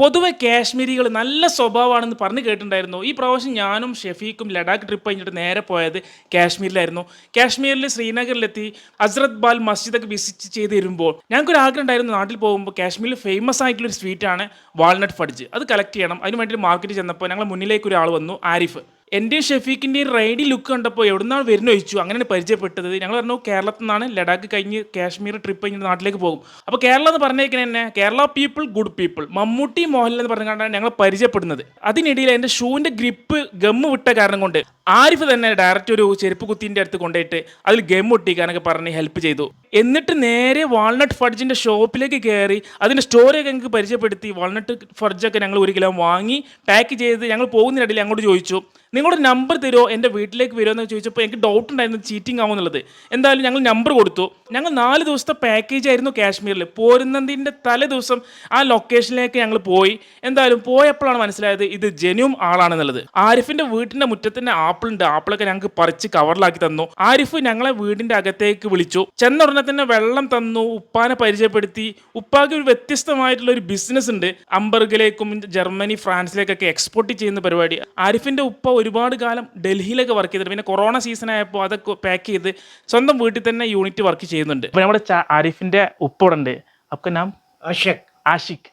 പൊതുവെ കാശ്മീരികൾ നല്ല സ്വഭാവമാണെന്ന് പറഞ്ഞ് കേട്ടിട്ടുണ്ടായിരുന്നു. ഈ പ്രാവശ്യം ഞാനും ഷെഫീഖും ലഡാക്ക് ട്രിപ്പ് കഴിഞ്ഞിട്ട് നേരെ പോയത് കാശ്മീരിലായിരുന്നു. കാശ്മീരിൽ ശ്രീനഗറിലെത്തി ഹസ്രത് ബാൽ മസ്ജിദൊക്കെ വിസിറ്റ് ചെയ്ത് വരുമ്പോൾ ഞങ്ങൾക്കൊരു ആഗ്രഹം ഉണ്ടായിരുന്നു നാട്ടിൽ പോകുമ്പോൾ കാശ്മീരിൽ ഫേമസ് ആയിട്ടുള്ള ഒരു സ്വീറ്റാണ് വാൾനട്ട് ഫഡ്ജ്. അത് കളക്ട് ചെയ്യണം. അതിന് വേണ്ടി മാർക്കറ്റ് ചെന്നപ്പോൾ ഞങ്ങൾ മുന്നിലേക്ക് ഒരാൾ വന്നു ആരിഫ്. എന്റെയും ഷെഫീഖിന്റെയും റൈഡി ലുക്ക് കണ്ടപ്പോൾ എവിടുന്നാണ് വരുന്ന ചോദിച്ചു. അങ്ങനെയാണ് പരിചയപ്പെട്ടത്. ഞങ്ങൾ പറഞ്ഞു കേരളത്തിൽ നിന്നാണ് ലഡാക്ക് കഴിഞ്ഞ് കാശ്മീർ ട്രിപ്പ് കഴിഞ്ഞ് നാട്ടിലേക്ക് പോകും. അപ്പോൾ കേരളം എന്ന് പറഞ്ഞേക്കണ തന്നെ Kerala people good people Mammootty Mohanlal എന്ന് പറഞ്ഞുകൊണ്ടാണ് ഞങ്ങൾ പരിചയപ്പെടുന്നത്. അതിനിടയിൽ എന്റെ ഷൂവിന്റെ ഗ്രിപ്പ് ഗമ്മ് വിട്ട കാരണം കൊണ്ട് ആരിഫ് തന്നെ ഡയറക്റ്റ് ഒരു ചെരുപ്പ് കുത്തിന്റെ അടുത്ത് കൊണ്ടുപോയിട്ട് അതിൽ ഗം ഒട്ടിക്കാനൊക്കെ പറഞ്ഞ് ഹെൽപ്പ് ചെയ്തു. എന്നിട്ട് നേരെ വാൾനട്ട് ഫഡ്ജിന്റെ ഷോപ്പിലേക്ക് കയറി അതിന്റെ സ്റ്റോറിയൊക്കെ ഞങ്ങൾക്ക് പരിചയപ്പെടുത്തി. വാൾനട്ട് ഫഡ്ജൊക്കെ ഞങ്ങൾ ഒരു കിലോ വാങ്ങി പാക്ക് ചെയ്ത് ഞങ്ങൾ പോകുന്നതിനിടയിൽ അങ്ങോട്ട് ചോദിച്ചു നിങ്ങളുടെ നമ്പർ തരുമോ എന്റെ വീട്ടിലേക്ക് വരുമോ എന്ന് ചോദിച്ചപ്പോൾ എനിക്ക് ഡൗട്ട് ഉണ്ടായിരുന്നു ചീറ്റിംഗ് ആവുമെന്നുള്ളത് എന്തായാലും ഞങ്ങൾ നമ്പർ കൊടുത്തു. ഞങ്ങൾ നാല് ദിവസത്തെ പാക്കേജ് ആയിരുന്നു കാശ്മീരിൽ പോരുന്നതിന്റെ തലേ ദിവസം ആ ലൊക്കേഷനിലേക്ക് ഞങ്ങൾ പോയി. എന്തായാലും പോയപ്പോഴാണ് മനസ്സിലായത് ഇത് ജെന്യൂം ആളാണെന്നുള്ളത്. ആരിഫിന്റെ വീട്ടിന്റെ മുറ്റത്തിന്റെ ആപ്പിൾ ഉണ്ട് ആപ്പിളൊക്കെ ഞങ്ങൾക്ക് പറിച്ച് കവറിലാക്കി തന്നു. ആരിഫ് ഞങ്ങളെ വീടിന്റെ അകത്തേക്ക് വിളിച്ചു. ചെന്ന ഉടനെ തന്നെ വെള്ളം തന്നു ഉപ്പാനെ പരിചയപ്പെടുത്തി. ഉപ്പാക്ക് ഒരു വ്യത്യസ്തമായിട്ടുള്ള ഒരു ബിസിനസ് ഉണ്ട്. അംബർഗിലേക്കും ജർമ്മനി ഫ്രാൻസിലേക്കൊക്കെ എക്സ്പോർട്ട് ചെയ്യുന്ന പരിപാടി. ആരിഫിന്റെ ഉപ്പ ഒരുപാട് കാലം ഡൽഹിയിലൊക്കെ വർക്ക് ചെയ്തിട്ട് പിന്നെ കൊറോണ സീസൺ ആയപ്പോൾ അതൊക്കെ പാക്ക് ചെയ്ത് സ്വന്തം വീട്ടിൽ തന്നെ യൂണിറ്റ് വർക്ക് ചെയ്യുന്നുണ്ട്. അപ്പോൾ നമ്മുടെ ആരിഫിന്റെ ഉപ്പ ഉണ്ട്. അപ്പൊ നാം ആഷിഖ്. ആഷിഖ്.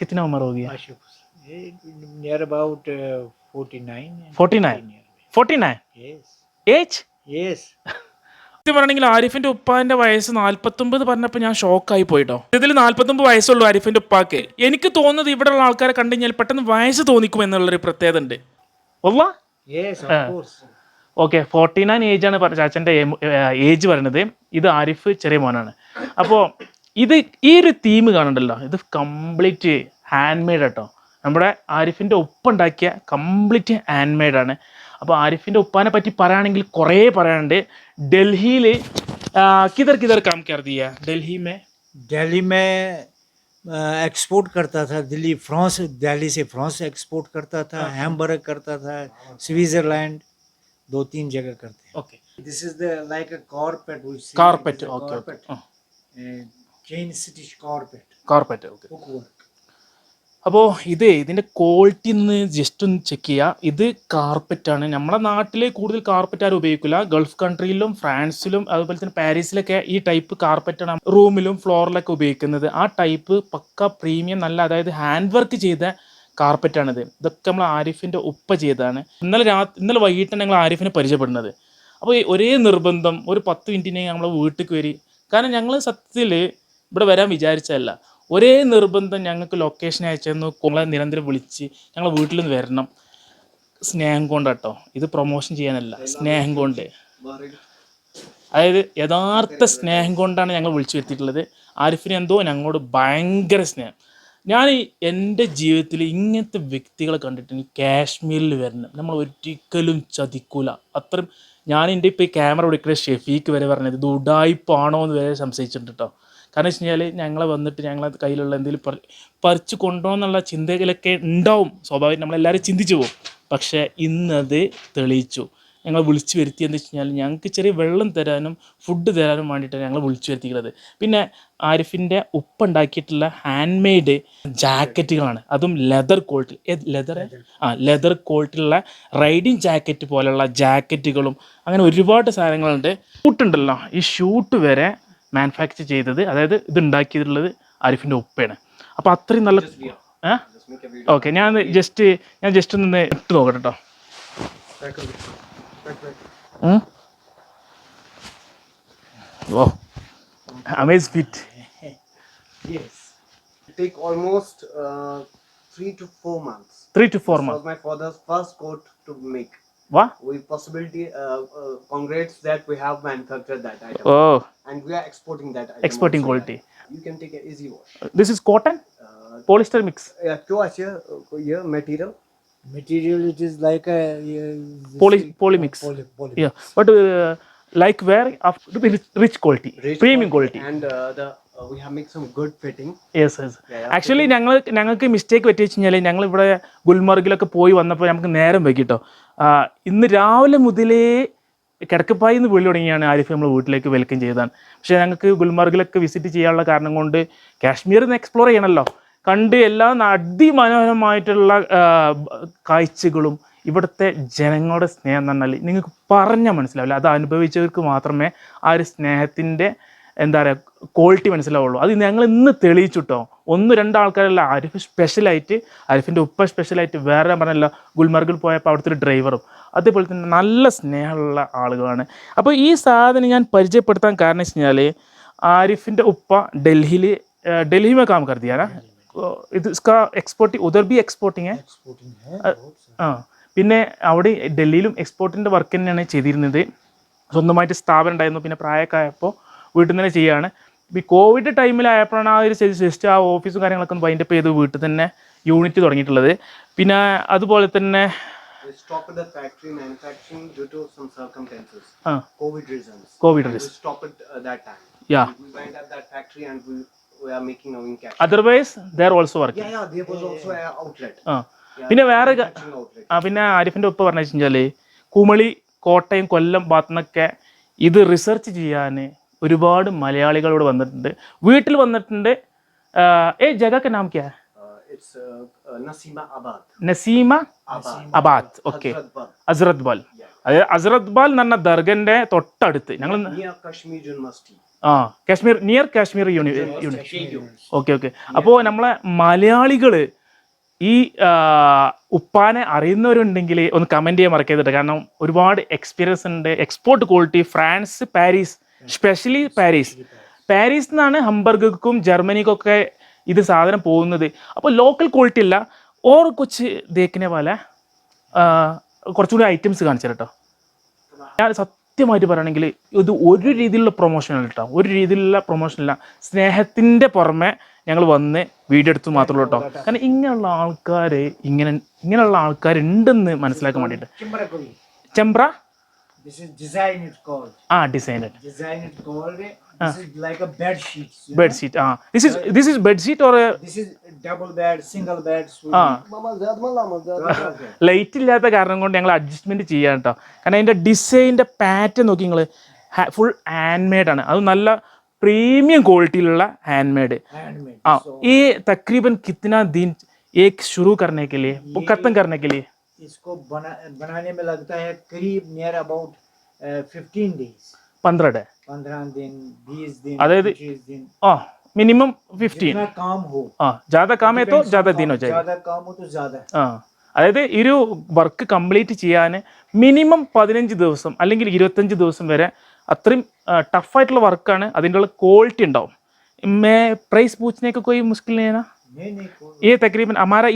കിത്തന ഉമർ ഹോ ഗിയ നിയർ അബൌട്ട് 49 49 49 yes. Yes. സത്യം പറഞ്ഞെങ്കിൽ ആരിഫിന്റെ ഉപ്പാന്റെ വയസ്സ് നാല്പത്തൊമ്പത് പറഞ്ഞപ്പോൾ ഞാൻ ഷോക്കായി പോയിട്ടോ. ഇതിൽ നാല്പത്തൊമ്പത് വയസ്സുള്ളൂ ആരിഫിന്റെ ഉപ്പാക്ക്. എനിക്ക് തോന്നുന്നത് ഇവിടെയുള്ള ആൾക്കാരെ കണ്ടു കഴിഞ്ഞാൽ പെട്ടെന്ന് വയസ്സ് തോന്നിക്കും എന്നുള്ളൊരു പ്രത്യേകത ഉണ്ട്. ഒള്ള. ഓക്കെ ഫോർട്ടി നയൻ ഏജ് ആണ് ചാച്ചന്റെ ചാച്ചന്റെ ഏജ് പറയുന്നത് ഇത് ആരിഫ് ചെറിയ മോനാണ്. അപ്പോ ഇത് ഈ ഒരു തീം കാണണ്ടല്ലോ? ഇത് കംപ്ലീറ്റ് ഹാൻഡ് മെയ്ഡ് കേട്ടോ നമ്മുടെ ആരിഫിന്റെ ഉപ്പുണ്ടാക്കിയ കംപ്ലീറ്റ് ഹാൻഡ് മെയ്ഡാണ് അപ്പോൾ ആരിഫിൻ്റെ ഉപ്പാനെ പറ്റി പറയുകയാണെങ്കിൽ കുറേ പറയാനുണ്ട് ഡൽഹിയിൽ കിതർ കിതർ കാം കർ ദിയ ഡൽഹി മേ दिल्ली में एक्सपोर्ट करता था दिल्ली फ्रांस दिल्ली से फ्रांस एक्सपोर्ट करता था हैम्बर्ग करता था स्विट्जरलैंड दो तीन जगह करते हैं okay this is the like a carpet carpet okay okay chain stitch carpet carpet okay hook work അപ്പോൾ ഇത് ഇതിന്റെ ക്വാളിറ്റി ഒന്ന് ജസ്റ്റ് ഒന്ന് ചെക്ക് ചെയ്യുക ഇത് കാർപ്പറ്റാണ് നമ്മുടെ നാട്ടിൽ കൂടുതൽ കാർപ്പറ്റ് ആരും ഉപയോഗിക്കില്ല ഗൾഫ് കൺട്രിയിലും ഫ്രാൻസിലും അതുപോലെ തന്നെ പാരീസിലൊക്കെ ഈ ടൈപ്പ് കാർപ്പറ്റാണ് റൂമിലും ഫ്ലോറിലൊക്കെ ഉപയോഗിക്കുന്നത്. ആ ടൈപ്പ് പക്ക പ്രീമിയം നല്ല അതായത് ഹാൻഡ് വർക്ക് ചെയ്ത കാർപ്പറ്റാണിത് ഇതൊക്കെ നമ്മൾ ആരിഫിന്റെ ഉപ്പ ചെയ്തതാണ്. ഇന്നലെ രാ ഇന്നലെ വൈകിട്ടാണ് ഞങ്ങൾ ആരിഫിനെ പരിചയപ്പെടുന്നത്. അപ്പോൾ ഒരേ നിർബന്ധം ഒരു പത്ത് മിനിറ്റിനെ നമ്മളെ വീട്ടിൽ കയറി കാരണം ഞങ്ങൾ സത്യത്തിൽ ഇവിടെ വരാൻ വിചാരിച്ചതല്ല. ഒരേ നിർബന്ധം ഞങ്ങൾക്ക് ലൊക്കേഷൻ അയച്ചെന്ന് കുളെ നിരന്തരം വിളിച്ച് ഞങ്ങളെ വീട്ടിൽ നിന്ന് വരണം. സ്നേഹം കൊണ്ട് കേട്ടോ. ഇത് പ്രൊമോഷൻ ചെയ്യാനല്ല. സ്നേഹം കൊണ്ട്. അതായത് യഥാർത്ഥ സ്നേഹം കൊണ്ടാണ് ഞങ്ങൾ വിളിച്ചു വരുത്തിയിട്ടുള്ളത്. ആരിഫിന് എന്തോ ഞങ്ങളോട് ഭയങ്കര സ്നേഹം. ഞാൻ എന്റെ ജീവിതത്തിൽ ഇങ്ങനത്തെ വ്യക്തികളെ കണ്ടിട്ട് കാശ്മീരിൽ വരണം. നമ്മൾ ഒരിക്കലും ചതിക്കൂല. അത്രയും ഞാൻ എന്റെ ഇപ്പോൾ ഈ ക്യാമറ പിടിക്കുന്ന ഷെഫീക്ക് വരെ പറഞ്ഞത് ഇത് ഉഡായിപ്പാണോ എന്ന് വരെ സംശയിച്ചിട്ടുണ്ട് കേട്ടോ. കാരണം വെച്ച് കഴിഞ്ഞാൽ ഞങ്ങളെ വന്നിട്ട് ഞങ്ങളെ കയ്യിലുള്ള എന്തെങ്കിലും പറി പറിച്ച് കൊണ്ടുപോകുന്നുള്ള ചിന്തകളൊക്കെ ഉണ്ടാവും. സ്വാഭാവികം നമ്മളെല്ലാവരും ചിന്തിച്ചു പോകും. പക്ഷേ ഇന്നത് തെളിയിച്ചു. ഞങ്ങൾ വിളിച്ചു വരുത്തി എന്ന് വെച്ച് കഴിഞ്ഞാൽ ഞങ്ങൾക്ക് ചെറിയ വെള്ളം തരാനും ഫുഡ് തരാനും വേണ്ടിയിട്ടാണ് ഞങ്ങൾ വിളിച്ചു വരുത്തിക്കുന്നത് പിന്നെ ആരിഫിന്റെ ഉപ്പുണ്ടാക്കിയിട്ടുള്ള ഹാൻഡ് മെയ്ഡ് ജാക്കറ്റുകളാണ്. അതും ലെതർ ക്വാളിറ്റി ലെതർ ആ ലെതർ ക്വാളിറ്റിയുള്ള റൈഡിങ് ജാക്കറ്റ് പോലെയുള്ള ജാക്കറ്റുകളും അങ്ങനെ ഒരുപാട് സാധനങ്ങളുണ്ട്. ഷൂട്ടുണ്ടല്ലോ ഈ ഷൂട്ട് വരെ മാനുഫാക്ചർ ചെയ്തത് അതായത് ഇത് ഉണ്ടാക്കിയിട്ടുള്ളത് ആരിഫിന്റെ ഉപ്പയാണ്. അപ്പോൾ അത്രയും നല്ല ഓക്കെ ഞാൻ ജസ്റ്റ് ഞാൻ ജസ്റ്റ് ഒന്ന് ഇട്ട് നോക്കട്ടെ കേട്ടോ. ഓ amaze fit take almost uh, three to four months. Three two four This month was my father's first coat to make. What? We possibility uh, uh, congrats that we have manufactured that item. Oh, and we are exporting that item. exporting also. quality. You can take an easy wash. Uh, this is cotton, Uh, polyester mix, yeah, two here, uh, material. Material it is like a uh, Poly- Poly, poly. yeah, but uh, like where of rich, rich quality, Rich premium quality. And uh, the uh. Yeah, yeah, actually ഞങ്ങൾ ഞങ്ങൾക്ക് mistake പറ്റി വെച്ച് കഴിഞ്ഞാൽ ഞങ്ങൾ ഇവിടെ ഗുൽമർഗിലൊക്കെ പോയി വന്നപ്പോൾ നമുക്ക് നേരം വൈകിട്ടോ. ഇന്ന് രാവിലെ മുതലേ കിടക്കപ്പായി നിന്ന് വിളി തുടങ്ങിയാണ് ആരിഫ് നമ്മൾ വീട്ടിലേക്ക് വെൽക്കം ചെയ്തതാണ്. പക്ഷേ ഞങ്ങൾക്ക് ഗുൽമർഗിലൊക്കെ വിസിറ്റ് ചെയ്യാനുള്ള കാരണം കൊണ്ട് കാശ്മീർ ഒന്ന് എക്സ്പ്ലോർ ചെയ്യണമല്ലോ കണ്ട് എല്ലാ അതിമനോഹരമായിട്ടുള്ള കാഴ്ചകളും ഇവിടുത്തെ ജനങ്ങളുടെ സ്നേഹം എന്ന് പറഞ്ഞാൽ നിങ്ങൾക്ക് പറഞ്ഞാൽ മനസ്സിലാവില്ല. അത് അനുഭവിച്ചവർക്ക് മാത്രമേ ആ ഒരു സ്നേഹത്തിന്റെ എന്താ പറയുക ക്വാളിറ്റി മനസ്സിലാവുള്ളൂ അത് ഞങ്ങൾ ഇന്ന് തെളിയിച്ചിട്ടോ ഒന്ന് രണ്ടാൾക്കാരല്ല ആരിഫ് സ്പെഷ്യലായിട്ട് ആരിഫിൻ്റെ ഉപ്പ സ്പെഷ്യലായിട്ട് വേറെ ഞാൻ പറഞ്ഞല്ലോ ഗുൽമർഗിൽ പോയപ്പോൾ അവിടുത്തെ ഒരു ഡ്രൈവറും അതേപോലെ തന്നെ നല്ല സ്നേഹമുള്ള ആളുകളാണ് അപ്പോൾ ഈ സാധനം ഞാൻ പരിചയപ്പെടുത്താൻ കാരണം വെച്ച് കഴിഞ്ഞാൽ ആരിഫിൻ്റെ ഉപ്പ ഡൽഹിയിൽ ഡൽഹി में काम कर दिया ना ഇത് इसका एक्सपोर्ट उधर भी एक्सपोर्टिंग है एक्सपोर्टिंग है ആ പിന്നെ അവിടെ ഡൽഹിയിലും എക്സ്പോർട്ടിൻ്റെ വർക്ക് തന്നെയാണ് ചെയ്തിരുന്നത് സ്വന്തമായിട്ട് സ്ഥാപനം ഉണ്ടായിരുന്നു പിന്നെ പ്രായമൊക്കെ ആയപ്പോൾ വീട്ടിൽ തന്നെ ചെയ്യുകയാണ് ഈ കോവിഡ് ടൈമിലായപ്പോഴാണ് ആ ഒരു സിസ്റ്റം ആ ഓഫീസും കാര്യങ്ങളൊക്കെ ഒന്ന് വൈൻഡപ്പ് ചെയ്ത് വീട്ടിൽ തന്നെ യൂണിറ്റ് തുടങ്ങിയിട്ടുള്ളത്. പിന്നെ അതുപോലെ തന്നെ അതർവൈസ് ദർ ഓൾസോ വർക്ക് പിന്നെ വേറെ പിന്നെ ആരിഫിന്റെ ഉപ്പ് പറഞ്ഞാൽ കുമളി കോട്ടയം കൊല്ലം ഭാഗത്തുനിന്നൊക്കെ ഇത് റിസർച്ച് ചെയ്യാൻ ഒരുപാട് മലയാളികളോട് വന്നിട്ടുണ്ട്. വീട്ടിൽ വന്നിട്ടുണ്ട്. ഏ ജഗക്ക് നാം ക്യാ? Uh, uh, uh. Naseema. Abad. Okay. Hazrat Bal. അതായത് അസ്രത് ബാൽ എന്ന ദർഗന്റെ തൊട്ടടുത്ത്. ഞങ്ങൾ ആ Kashmir near Kashmir university uni okay okay അപ്പോൾ നമ്മളെ മലയാളികൾ ഈ ഉപ്പാനെ അറിയുന്നവരുണ്ടെങ്കിൽ ഒന്ന് കമന്റ് ചെയ്യാൻ മറക്കരുത് കാരണം ഒരുപാട് എക്സ്പീരിയൻസ് ഉണ്ട്. Export quality France Paris specially Paris Paris നിന്നാണ് ഹംബർഗ്ക്കും ജർമ്മനിക്കൊക്കെ ഇത് സാധനം പോകുന്നത്. അപ്പോൾ ലോക്കൽ ക്വാളിറ്റി അല്ല ഓർ കൊച്ച് ദേക്കിനെ പോലെ കുറച്ചുകൂടി ഐറ്റംസ് കാണിച്ചു കേട്ടോ ഞാൻ സത്യമായിട്ട് പറയുകയാണെങ്കിൽ ഇത് ഒരു രീതിയിലുള്ള പ്രൊമോഷൻ അല്ല കേട്ടോ ഒരു രീതിയിലുള്ള പ്രൊമോഷനല്ല സ്നേഹത്തിന്റെ പുറമെ ഞങ്ങൾ വന്ന് വീഡിയോ എടുത്തു മാത്രമേ കേട്ടോ കാരണം ഇങ്ങനെയുള്ള ആൾക്കാർ ഇങ്ങനെ ഇങ്ങനെയുള്ള ആൾക്കാരുണ്ടെന്ന് മനസ്സിലാക്കാൻ വേണ്ടിയിട്ട്. Chembra? This is design it called. Ah, design it. Design it called. This ah. is like a bed sheet. Bed sheet. Ah, this is this is bed sheet or a. This is double bed, single bed. mama dad mama ആ light ഇല്ലാത്ത കാരണം കൊണ്ട് ഞങ്ങൾ adjustment ചെയ്യാൻ കേട്ടോ കാരണം അതിന്റെ ഡിസൈനിന്റെ പാറ്റേൺ നോക്കി full ഫുൾ ഹാൻഡ് മെയ്ഡ് ആണ് അത് നല്ല പ്രീമിയം ക്വാളിറ്റിയിലുള്ള ഹാൻഡ് മെയ്ഡ് ആ ഈ തക്രീബൻ കിത്തന ദിൻ ഏക് ശുറു കർണേ കെ ലിയേ ഖത്തം കർണേ കെ ലിയേ इसको बना बनाने में लगता है करीब नियर अबाउट फिफ्टीन डेज पंद्रह डे। पंद्रह दिन बीस दिन अरे दिन। मिनिमम फिफ्टीन काम हो। ज्यादा काम है तो ज्यादा दिन हो ജായി ज्यादा काम हो तो ज्यादा। ആ അതായത് ഈ ഒരു വർക്ക് കംപ്ലീറ്റ് ചെയ്യാൻ മിനിമം പതിനഞ്ച് ദിവസം അല്ലെങ്കിൽ ഇരുപത്തഞ്ച് ദിവസം വരെ അത്രയും ടഫായിട്ടുള്ള വർക്കാണ് അതിന്റെ ഉള്ള ക്വാളിറ്റി ഉണ്ടാവും. മേ പ്രൈസ് പൂച്ചനേക്ക് കോയി മുസ്കിൽ നേന ये അമാര हमारा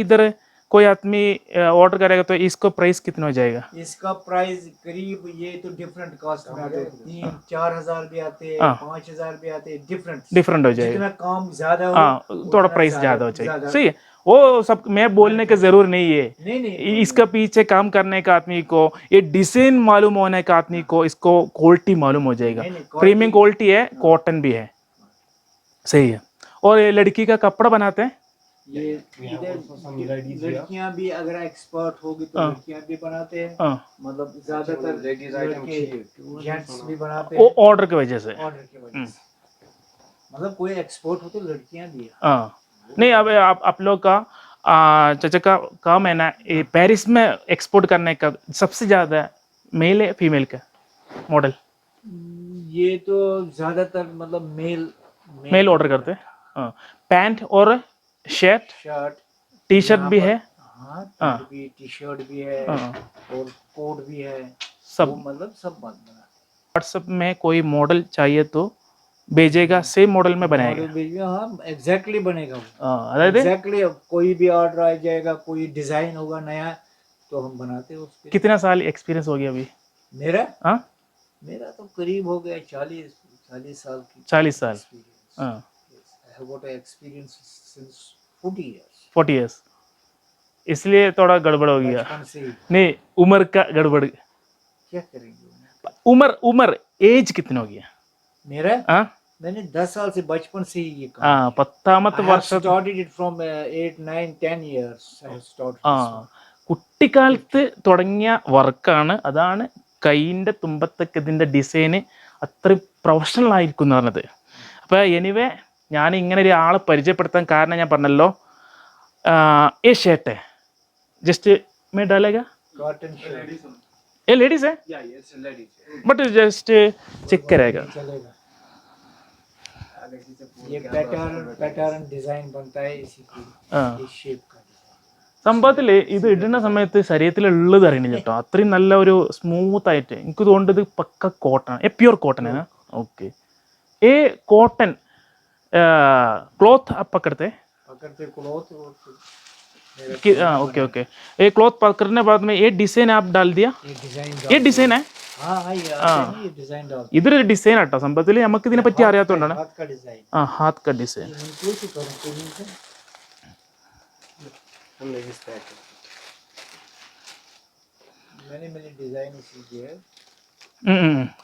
कोई आदमी ऑर्डर करेगा तो इसको प्राइस कितना हो जाएगा? इसका प्राइस करीब ये तो डिफरेंट कॉस्ट में आते हैं। तीन चार हज़ार भी आते हैं हाँ। पाँच हज़ार भी आते हैं डिफरेंट डिफरेंट हो जाएगा। जितना काम ज़्यादा हो हाँ थोड़ा प्राइस ज़्यादा हो जाएगा। सही है। वो सब मैं बोलने का ज़रूर नहीं है। नहीं नहीं इसका पीछे काम करने का आदमी को ये डिज़ाइन मालूम होने का आदमी को इसको क्वालिटी मालूम हो जाएगा। प्रीमियम क्वालिटी है कॉटन भी है। सही है। और ये लड़की का कपड़ा बनाते हैं? ये इधर लड़कियाँ भी अगर एक्सपर्ट होगी तो हाँ। लड़कियाँ भी बनाते हैं। हाँ। मतलब ज़्यादातर लड़के जेंट्स भी बनाते हैं। ऑर्डर की वजह से। ऑर्डर की वजह से। मतलब कोई एक्सपोर्ट हो तो लड़कियाँ भी हाँ। नहीं अब आप आप लोग का चाचा का काम है ना ये पेरिस में एक्सपोर्ट करने का सबसे ज़्यादा मेल है फीमेल का? मॉडल ये तो ज़्यादातर मतलब मेल मेल ऑर्डर करते हैं। हाँ। पैंट और शर्ट शर्ट टी शर्ट भी है? टी शर्ट भी है और कोट भी है। सब। मतलब सब बंद व्हाट्सएप में कोई मॉडल चाहिए तो भेजेगा हाँ। सेम मॉडल में बनाएगा। हाँ एग्जैक्टली बनेगा एग्जैक्टली हाँ, कोई भी ऑर्डर आ जाएगा कोई डिज़ाइन होगा नया तो हम बनाते हैं कितना साल एक्सपीरियंस हो गया अभी? मेरा? हाँ। मेरा तो करीब हो गया चालीस चालीस साल की चालीस साल। हाँ। Yes, I have got experience since 40 years. Forty years इसलिए थोड़ा गड़बड़ हो गया बचपन से ही नहीं उम्र का गड़बड़ क्या करेंगे उम्र उम्र एज कितना हो गया मेरा हाँ मैंने 10 साल से बचपन से ही ये काम ആ പത്താമത്തെ I have വർഷം started it from uh, 8 9 10 years I have started ആ this one. കുട്ടിക്കാലത്ത് തുടങ്ങിയ വർക്കാണ് അതാണ് കൈയിൻ്റെ തുമ്പത്തൊക്കെ ഇതിൻ്റെ ഡിസൈന് അത്രയും പ്രൊഫഷണൽ ആയിരിക്കും എന്ന് പറഞ്ഞത് അപ്പോൾ എനിവേ ഞാൻ ഇങ്ങനെ ഒരു ആളെ പരിചയപ്പെടുത്താൻ കാരണം ഞാൻ പറഞ്ഞല്ലോ. ഏ ഷേട്ടെ ജസ്റ്റ് മേ ഡാലേഗ ഏ ലേഡീസ് ബട്ട് ജസ്റ്റ് ചെക്ക് രേഖ. സംഭവത്തിൽ ഇത് ഇടുന്ന സമയത്ത് ശരീരത്തിലുള്ളത് അറിയണം കേട്ടോ. അത്രയും നല്ല ഒരു സ്മൂത്ത് ആയിട്ട്. എനിക്ക് തോന്നുന്നത് പക്ക കോട്ടൺ എ പ്യുവർ കോട്ടൺ ആണ്. ഓക്കെ ഏ കോട്ടൺ क्लॉथ आप पकड़ते हैं पकड़ते क्लॉथ और मेरा कि हाँ ओके ओके ये क्लॉथ पकड़ने के बाद में ये डिजाइन आप डाल दिया ये डिजाइन ये डिजाइन है हाँ हाँ ये आते हैं ना, ये डिजाइन डाल ഇതൊരു ഡിസൈൻ ആട്ടോ സംഭവത്തിൽ നമുക്ക് ഇതിനെ പറ്റി അറിയാത്തതുകൊണ്ടാണ് हाथ का डिजाइन ആ ഹാത്ത് ക ഡിസൈൻ ये मैं कैसे करूँ कोई से हमने इस तरह के मैंने मैंने डिजाइन इसी की है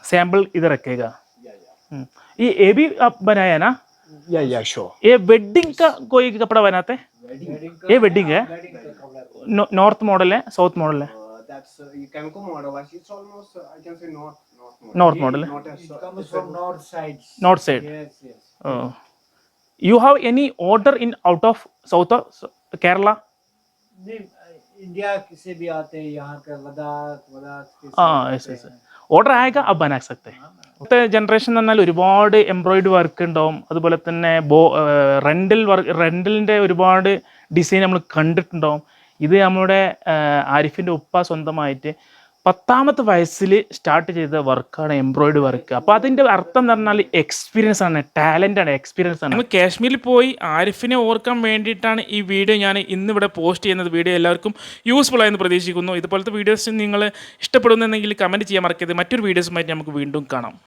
सैंपल इधर रखेगा या या हम्म, ये ये भी आप बनाया है ना ये वेडिंग का कोई कपड़ा बनाते हैं? ये वेडिंग है? नॉर्थ मॉडल है। साउथ मॉडल है you have any order in out of south Kerala India किसे भी आते यहाँ लद्दाख ഓർഡർ ആയക ആ ബനാ സക്തേ. ഇപ്പോഴത്തെ ജനറേഷൻ എന്ന് പറഞ്ഞാൽ ഒരുപാട് എംബ്രോയിഡ് വർക്ക് ഉണ്ടാവും. അതുപോലെ തന്നെ ബോ റെൻഡൽ വർക്ക് റെൻഡലിന്റെ ഒരുപാട് ഡിസൈൻ നമ്മൾ കണ്ടിട്ടുണ്ടാവും. ഇത് നമ്മുടെ ആരിഫിന്റെ ഉപ്പ സ്വന്തമായിട്ട് പത്താമത്തെ വയസ്സിൽ സ്റ്റാർട്ട് ചെയ്ത വർക്കാണ് എംബ്രോയിഡറി വർക്ക് അപ്പോൾ അതിന്റെ അർത്ഥം എന്ന് പറഞ്ഞാൽ എക്സ്പീരിയൻസ് ആണ് ടാലന്റ് ആണ് എക്സ്പീരിയൻസ് ആണ്. നമ്മൾ കാശ്മീരിൽ പോയി ആരിഫിനെ ഓർക്കാൻ വേണ്ടിയിട്ടാണ് ഈ വീഡിയോ ഞാൻ ഇന്നിവിടെ പോസ്റ്റ് ചെയ്യുന്നത്. വീഡിയോ എല്ലാവർക്കും യൂസ്ഫുൾ ആയെന്ന് പ്രതീക്ഷിക്കുന്നു. ഇതുപോലത്തെ വീഡിയോസ് നിങ്ങൾ ഇഷ്ടപ്പെടുന്നുണ്ടെങ്കിൽ കമന്റ് ചെയ്യാൻ മറക്കരുത്. മറ്റൊരു വീഡിയോസുമായിട്ട് നമുക്ക് വീണ്ടും കാണാം.